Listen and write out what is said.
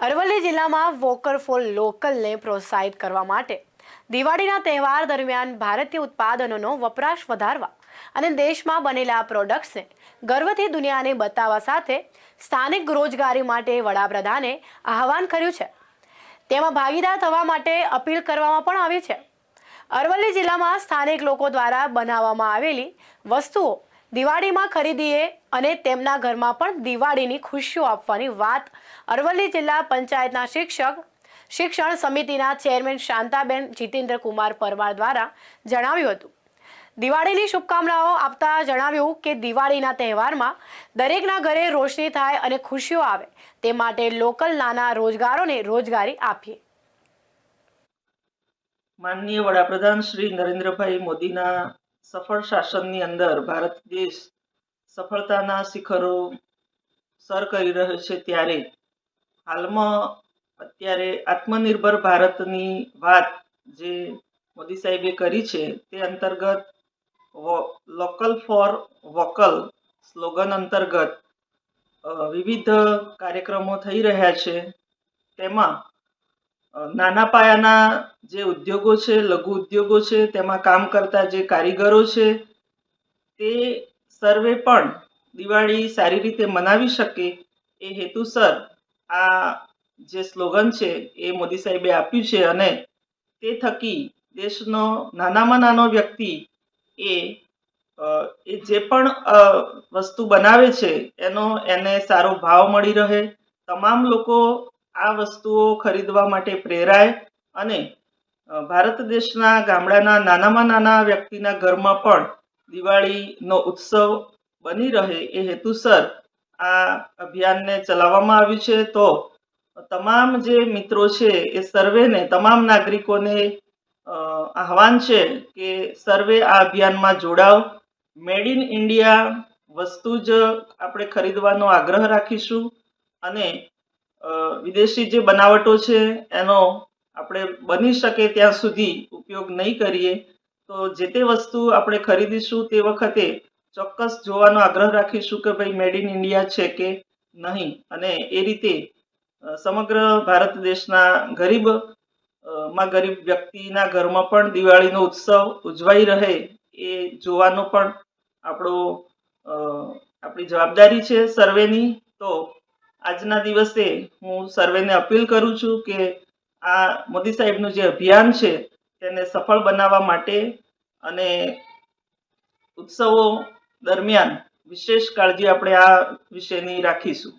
અરવલ્લી જિલ્લામાં walker four લોકલને પ્રોત્સાહિત કરવા માટે દિવાળીના તહેવાર દરમિયાન ભારતીય ઉત્પાદનોનો વપરાશ વધારવા અને દેશમાં બનેલા પ્રોડક્ટ્સને ગર્વથી દુનિયાને બતાવવા સાથે સ્થાનિક રોજગારી માટે વડાપ્રધાને આહવાન કર્યું છે. તેમાં ભાગીદાર થવા માટે અપીલ કરવામાં પણ આવી છે. અરવલ્લી જિલ્લામાં સ્થાનિક લોકો દ્વારા બનાવવામાં આવેલી વસ્તુઓ દિવાળીમાં ખરીદીએ અને તેમના ઘરમાં પણ દિવાળીની ખુશીઓ આપવાની વાત. અરવલ્લી જિલ્લા પંચાયતના શિક્ષક, શિક્ષણ સમિતિના ચેરમેન શાંતાબેન જીતેન્દ્ર કુમાર પરમાર દ્વારા જણાવ્યું હતું. દિવાળીની શુભકામનાઓ આપતા જણાવ્યું કે દિવાળીના તહેવારમાં દરેકના ઘરે રોશની થાય અને ખુશીઓ આવે. તે માટે લોકલ નાના રોજગારોને રોજગારી આપીએ. માનનીય વડાપ્રધાન શ્રી નરેન્દ્રભાઈ મોદીના સફળ શાસનની અંદર ભારત દેશ સફળતાના શિખરો સર કરી રહ્યો છે ત્યારે હાલમાં અત્યારે આત્મનિર્ભર ભારતની વાત જે મોદી સાહેબે કરી છે તે અંતર્ગત લોકલ ફોર વોકલ સ્લોગન અંતર્ગત વિવિધ કાર્યક્રમો થઈ રહ્યા છે. તેમાં નાના પાયાના જે ઉદ્યોગો છે, લઘુ ઉદ્યોગો છે, તેમાં કામ કરતા જે કારીગરો છે, તે સર્વે પણ દિવાળી સારી રીતે મનાવી શકે એ હેતુસર આ જે સ્લોગન છે એ મોદી સાહેબે આપ્યું છે અને તે થકી દેશનો નાનામાં નાનો વ્યક્તિ એ એ જે પણ વસ્તુ બનાવે છે, એનો એને સારો ભાવ મળી રહે. તમામ લોકો આ વસ્તુઓ ખરીદવા માટે પ્રેરાય અને ભારત દેશના ગામડાના નાનામાં નાના વ્યક્તિના ઘરમાં પણ દિવાળીનો ઉત્સવ બની રહે એ હેતુસર આ અભિયાનને ચલાવવામાં આવ્યું છે. તો તમામ જે મિત્રો છે એ સર્વેને, તમામ નાગરિકોને આહવાન છે કે સર્વે આ અભિયાનમાં જોડાવ. મેડ ઇન ઇન્ડિયા વસ્તુ જ આપણે ખરીદવાનો આગ્રહ રાખીશું અને વિદેશી જે બનાવટો છે, એનો આપણે બની શકે ત્યાં સુધી ઉપયોગ નહીં કરીએ, તો જે તે વસ્તુ આપણે ખરીદીશું તે વખતે ચોક્કસ જોવાનો આગ્રહ રાખીશું કે ભાઈ મેડ ઇન ઇન્ડિયા છે કે નહીં. અને એ રીતે સમગ્ર ભારત દેશના ગરીબમાં ગરીબ વ્યક્તિના ઘરમાં પણ દિવાળીનો ઉત્સવ ઉજવાઈ રહે એ જોવાનો પણ આપણો આપણી જવાબદારી છે સર્વેની. તો આજના દિવસે હું સર્વેને અપીલ કરું છું કે આ મોદી સાહેબનું જે અભિયાન છે, તેને સફળ બનાવવા માટે અને ઉત્સવો દરમિયાન વિશેષ કાળજી આપણે આ વિષયની રાખીશું.